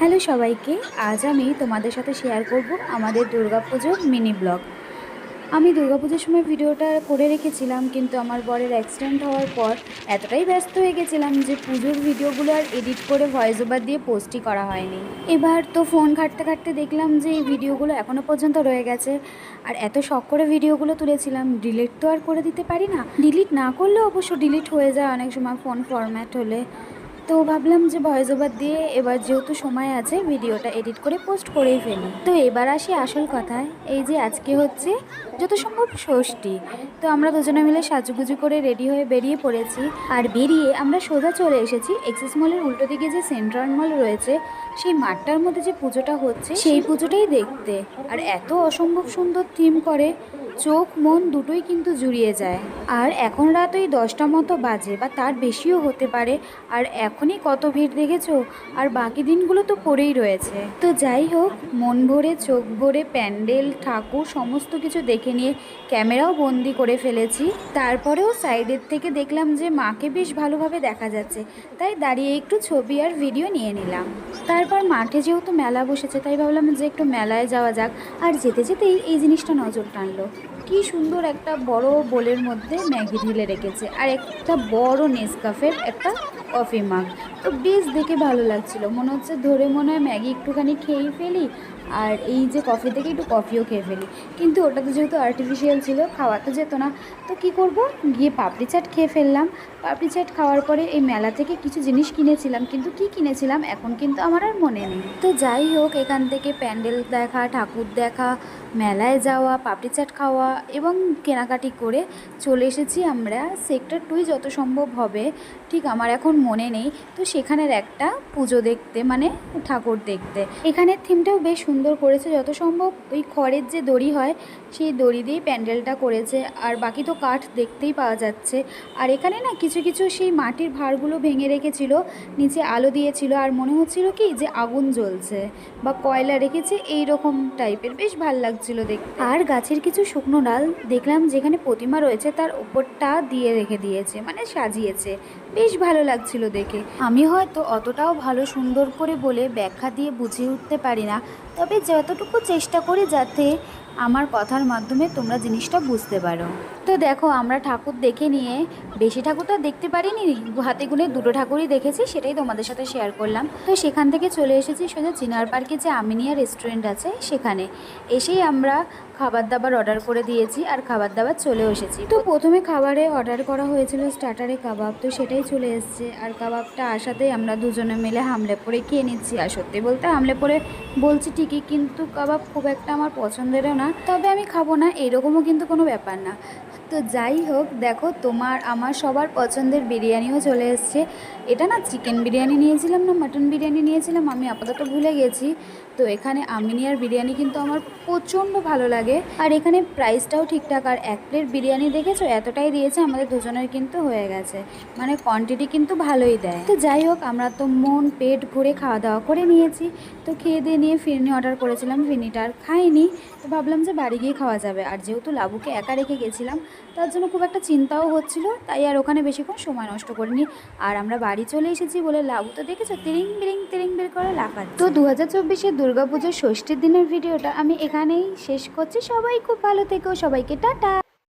Hello সবাইকে, আজ আমি তোমাদের সাথে শেয়ার করব আমাদের দুর্গাপুজোর মিনি ব্লগ আমি দুর্গাপুজোর সময় ভিডিওটা করে রেখেছিলাম, কিন্তু আমার বরের অ্যাক্সিডেন্ট হওয়ার পর এতটাই ব্যস্ত হয়ে গেছিলাম যে পুজোর ভিডিওগুলো আর এডিট করে ভয়েস ওভার দিয়ে পোস্টই করা হয়নি। এবার তো ফোন ঘাঁটতে ঘাঁটতে দেখলাম যে এই ভিডিওগুলো এখনও পর্যন্ত রয়ে গেছে। আর এত শখ করে ভিডিওগুলো তুলেছিলাম ডিলিট তো আর করে দিতে পারি না। ডিলিট না করলে অবশ্য ডিলিট হয়ে যায় অনেক সময় ফোন ফরম্যাট হলে। তো ভাবলাম যে ভয়েস ওভার দিয়ে এবার যেহেতু সময় আছে, ভিডিওটা এডিট করে পোস্ট করেই ফেলি। তো এবার আসি আসল কথায়। এই যে আজকে হচ্ছে যত সম্ভব ষষ্ঠী। তো আমরা দুজনে মিলে সাজুগুজু করে রেডি হয়ে বেরিয়ে পড়েছি। আর বেরিয়ে আমরা সোজা চলে এসেছি এক্সিস মলের উল্টো দিকে যে সেন্ট্রাল মল রয়েছে, সেই মাঠটার মধ্যে যে পুজোটা হচ্ছে, সেই পুজোটাই দেখতে। আর এত অসম্ভব সুন্দর থিম করে। চোখ, মন দুটোই কিন্তু জুড়িয়ে যায়। আর এখন রাত ওই দশটা মতো বাজে বা তার বেশিও হতে পারে। আর এখনই কত ভিড় দেখেছ? আর বাকি দিনগুলো তো পড়েই রয়েছে। তো যাই হোক, মন ভরে, চোখ ভরে, প্যান্ডেল, ঠাকুর সমস্ত কিছু দেখে নিয়ে ক্যামেরাও বন্দি করে ফেলেছি। তারপরেও সাইডের থেকে দেখলাম যে মাকে বেশ ভালোভাবে দেখা যাচ্ছে। তাই দাঁড়িয়ে একটু ছবি আর ভিডিও নিয়ে নিলাম। তারপর মাঠে যেহেতু মেলা বসেছে, তাই ভাবলাম যে একটু মেলায় যাওয়া যাক। আর যেতে যেতেই এই জিনিসটা নজর টানলো। কি সুন্দর একটা বড় বোলের মধ্যে ম্যাগি ঢেলে রেখেছে। আর একটা বড় নেসকাফের একটা কফি মাগ তো বেশ দেখে ভালো লাগছিল। মনে হচ্ছে ধরে মনে হয় ম্যাগি একটুখানি খেয়েই ফেলি। আর এই যে কফি থেকে একটু কফিও খেয়ে ফেলি। কিন্তু ওটাতে যেহেতু আর্টিফিশিয়াল ছিল খাওয়া তো যেত না, তো কি করব? গিয়ে পাপড়ি চাট খেয়ে ফেললাম। পাপড়ি চাট খাওয়ার পরে এই মেলা থেকে কিছু জিনিস কিনেছিলাম, কিন্তু কি কিনেছিলাম এখন কিন্তু আমার আর মনে নেই। তো যাই হোক, এখান থেকে প্যান্ডেল দেখা, ঠাকুর দেখা, মেলায় যাওয়া, পাপড়ি চাট খাওয়া এবং কেনাকাটি করে চলে এসেছি আমরা। সেক্টর টুই যত সম্ভব হবে, ঠিক আমার এখন মনে নেই। তো সেখানের একটা পুজো দেখতে মানে ঠাকুর দেখতে। এখানের থিমটাও বেশ সুন্দর করেছে, যত সম্ভব ওই খড়ের যে দড়ি হয়, সেই দড়ি দিয়েই প্যান্ডেলটা করেছে। আর বাকি তো কাঠ দেখতেই পাওয়া যাচ্ছে। আর এখানে না কিছু কিছু সেই মাটির ভাঁড়গুলো ভেঙে রেখেছিল, নিচে আলো দিয়েছিল। আর মনে হচ্ছিল কি যে আগুন জ্বলছে বা কয়লা রেখেছে এই রকম টাইপের। বেশ ভালো লাগছিল দেখতে। আর গাছের কিছু শুকনো ডাল দেখলাম যেখানে প্রতিমা রয়েছে, তার উপরটা দিয়ে রেখে দিয়েছে মানে সাজিয়েছে। বেশ ভালো লাগছিল দেখে। আমি হয়তো অতটাও ভালো সুন্দর করে বলে ব্যাখ্যা দিয়ে বুঝিয়ে উঠতে পারি না তবে যতটুকু চেষ্টা করি যাতে আমার কথার মাধ্যমে তোমরা জিনিসটা বুঝতে পারো। তো দেখো, আমরা ঠাকুর দেখে নিয়ে বেশি ঠাকুর তো দেখতে পারিনি হাতে গুনে দুটো ঠাকুরই দেখেছি, সেটাই তোমাদের সাথে শেয়ার করলাম। তো সেখান থেকে চলে এসেছি সোজা চিনার পার্কে যে আমিনিয়া রেস্টুরেন্ট আছে, সেখানে। এসেই আমরা খাবার দাবার অর্ডার করে দিয়েছি আর খাবার দাবার চলে এসেছি। তো প্রথমে খাবারে অর্ডার করা হয়েছিল স্টার্টারে কাবাব, তো সেটাই চলে এসছে। আর কাবাবটা আসাতেই আমরা দুজনে মিলে হামলে পরে খেয়ে নিচ্ছি। আর সত্যি বলতে হামলে পরে বলছি ঠিকই, কিন্তু কাবাব খুব একটা আমার পছন্দেরও না। তবে আমি খাব না, এরকমও কিন্তু কোনো ব্যাপার না। তো যাই হোক, দেখো তোমার আমার সবার পছন্দের বিরিয়ানিও চলে এসছে। এটা না চিকেন বিরিয়ানি নিয়েছিলাম না, মাটন বিরিয়ানি নিয়েছিলাম, আমি আপাতত ভুলে গেছি। তো এখানে আমিনিয়ার বিরিয়ানি কিন্তু আমার প্রচণ্ড ভালো লাগে। আর এখানে প্রাইসটাও ঠিকঠাক, আর এক প্লেট বিরিয়ানি দেখেছ? এতটাই দিয়েছে, আমাদের দুজনের কিন্তু হয়ে গেছে। মানে কোয়ান্টিটি কিন্তু ভালোই দেয়। তো যাই হোক, আমরা তো মন পেট ভরে খাওয়া দাওয়া করে নিয়েছি। তো খেয়ে দিয়ে নিয়ে ফিরনি অর্ডার করেছিলাম, ফিরনিটা আর খাইনি। তো ভাবলাম যে বাড়ি গিয়ে খাওয়া যাবে। আর যেহেতু লাবুকে একা রেখে গেছিলাম, তার জন্য খুব একটা চিন্তাও হচ্ছিল। তাই আর ওখানে বেশিক্ষণ সময় নষ্ট করিনি। আর আমরা বাড়ি চলে এসেছি বলে লাবু তো দেখেছ তিরিং বিরিং তিরিং বের করে লাফাচ্ছে। তো দু হাজার চব্বিশের দুর্গাপুজোর ষষ্ঠীর দিনের ভিডিওটা আমি এখানেই শেষ করছি। সবাই খুব ভালো থেকো সবাইকে টাটা।